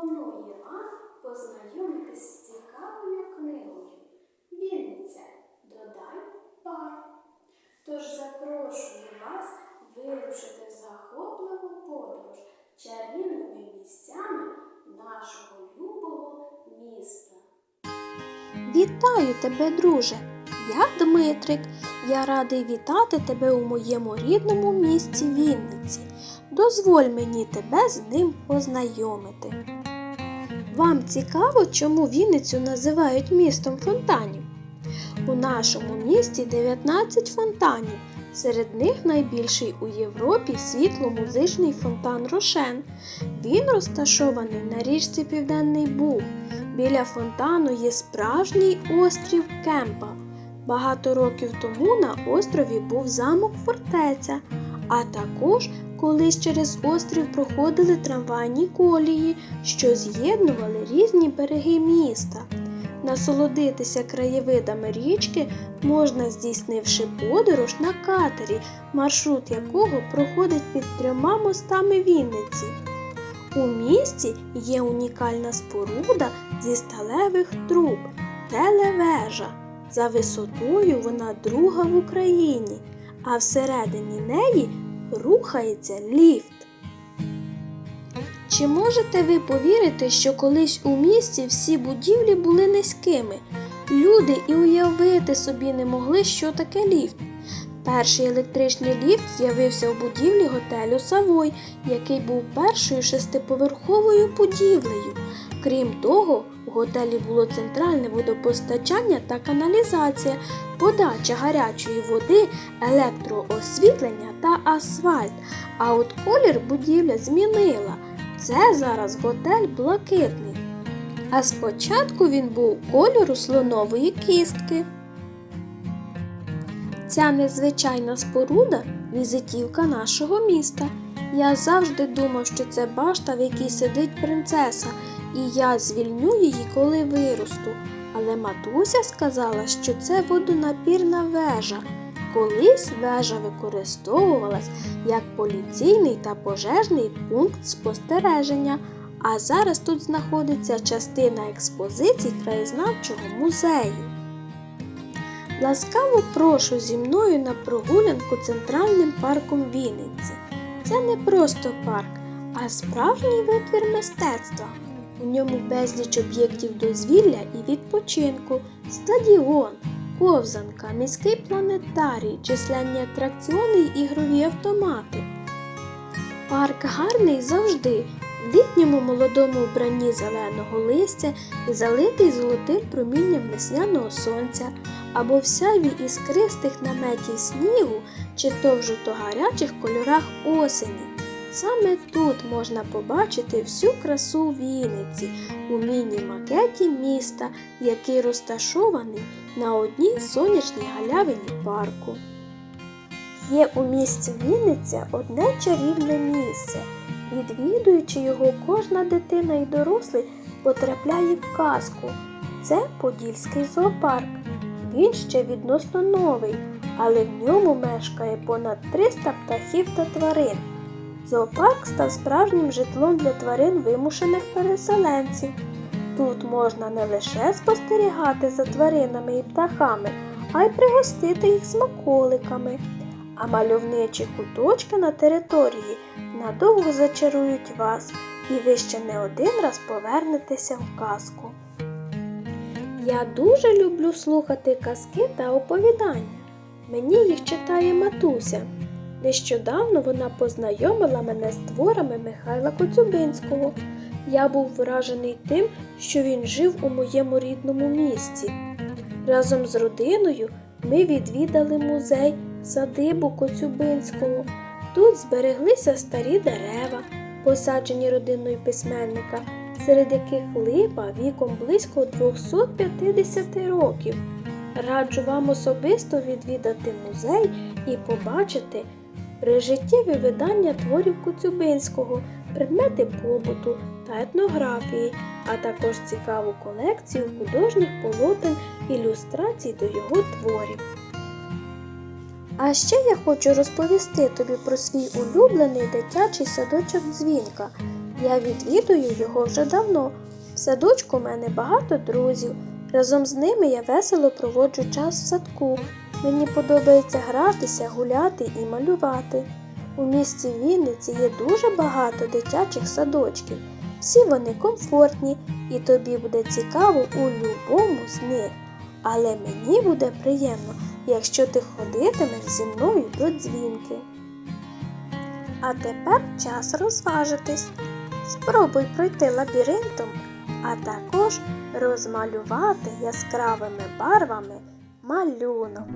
пропонує вам познайомитись з цікавою книгою. Вінниця Додай парк. Тож запрошую вас вирушити в захопливу подорож чарівними місцями нашого любого міста. Вітаю тебе, друже! Я Дмитрик. Я радий вітати тебе у моєму рідному місті Вінниці. Дозволь мені тебе з ним познайомити. Вам цікаво, чому Вінницю називають містом фонтанів? У нашому місті 19 фонтанів. Серед них найбільший у Європі світло-музичний фонтан Рошен. Він розташований на річці Південний Буг. Біля фонтану є справжній острів Кемпа. Багато років тому на острові був замок фортеця, а також колись через острів проходили трамвайні колії, що з'єднували різні береги міста. Насолодитися краєвидами річки можна, здійснивши подорож на катері, маршрут якого проходить під трьома мостами Вінниці. У місті є унікальна споруда зі сталевих труб телевежа. За висотою вона друга в Україні, а всередині неї рухається ліфт. Чи можете ви повірити, що колись у місті всі будівлі були низькими? Люди і уявити собі не могли, що таке ліфт. Перший електричний ліфт з'явився в будівлі готелю Савой, який був першою шестиповерховою будівлею. Крім того, в готелі було центральне водопостачання та каналізація, подача гарячої води, електроосвітлення та асфальт. А от колір будівля змінила. Це зараз готель блакитний. А спочатку він був кольору слонової кістки. Ця незвичайна споруда візитівка нашого міста. Я завжди думав, що це башта, в якій сидить принцеса, і я звільню її, коли виросту. Але матуся сказала, що це водонапірна вежа. Колись вежа використовувалась як поліційний та пожежний пункт спостереження, а зараз тут знаходиться частина експозицій краєзнавчого музею. Ласкаво прошу зі мною на прогулянку центральним парком Вінниці. Це не просто парк, а справжній витвір мистецтва. У ньому безліч об'єктів дозвілля і відпочинку, стадіон, ковзанка, міський планетарій, численні атракціони й ігрові автомати. Парк гарний завжди, в літньому молодому вбранні зеленого листя і залитий золотим промінням весняного сонця, або в сяві іскристих наметів снігу чи то в жовто-гарячих кольорах осені. Саме тут можна побачити всю красу Вінниці у міні-макеті міста, який розташований на одній сонячній галявині парку. Є у місті Вінниця одне чарівне місце. Відвідуючи його, кожна дитина і дорослий потрапляє в казку. Це Подільський зоопарк. Він ще відносно новий, але в ньому мешкає понад 300 птахів та тварин. Зоопарк став справжнім житлом для тварин вимушених переселенців. Тут можна не лише спостерігати за тваринами і птахами, а й пригостити їх смаколиками. А мальовничі куточки на території надовго зачарують вас, і ви ще не один раз повернетеся в казку. Я дуже люблю слухати казки та оповідання. Мені їх читає матуся. Нещодавно вона познайомила мене з творами Михайла Коцюбинського. Я був вражений тим, що він жив у моєму рідному місті. Разом з родиною ми відвідали музей садибу Коцюбинського. Тут збереглися старі дерева, посаджені родиною письменника, серед яких липа віком близько 250 років. Раджу вам особисто відвідати музей і побачити прижиттєві видання творів Коцюбинського, предмети побуту та етнографії, а також цікаву колекцію художніх полотен ілюстрацій до його творів. А ще я хочу розповісти тобі про свій улюблений дитячий садочок Дзвінка. Я відвідую його вже давно. В садочку в мене багато друзів. Разом з ними я весело проводжу час в садку. Мені подобається гратися, гуляти і малювати. У місті Вінниці є дуже багато дитячих садочків. Всі вони комфортні, і тобі буде цікаво у любому з них. Але мені буде приємно, якщо ти ходитимеш зі мною до дзвінки. А тепер час розважитись. Спробуй пройти лабіринтом, а також розмалювати яскравими барвами малюнок.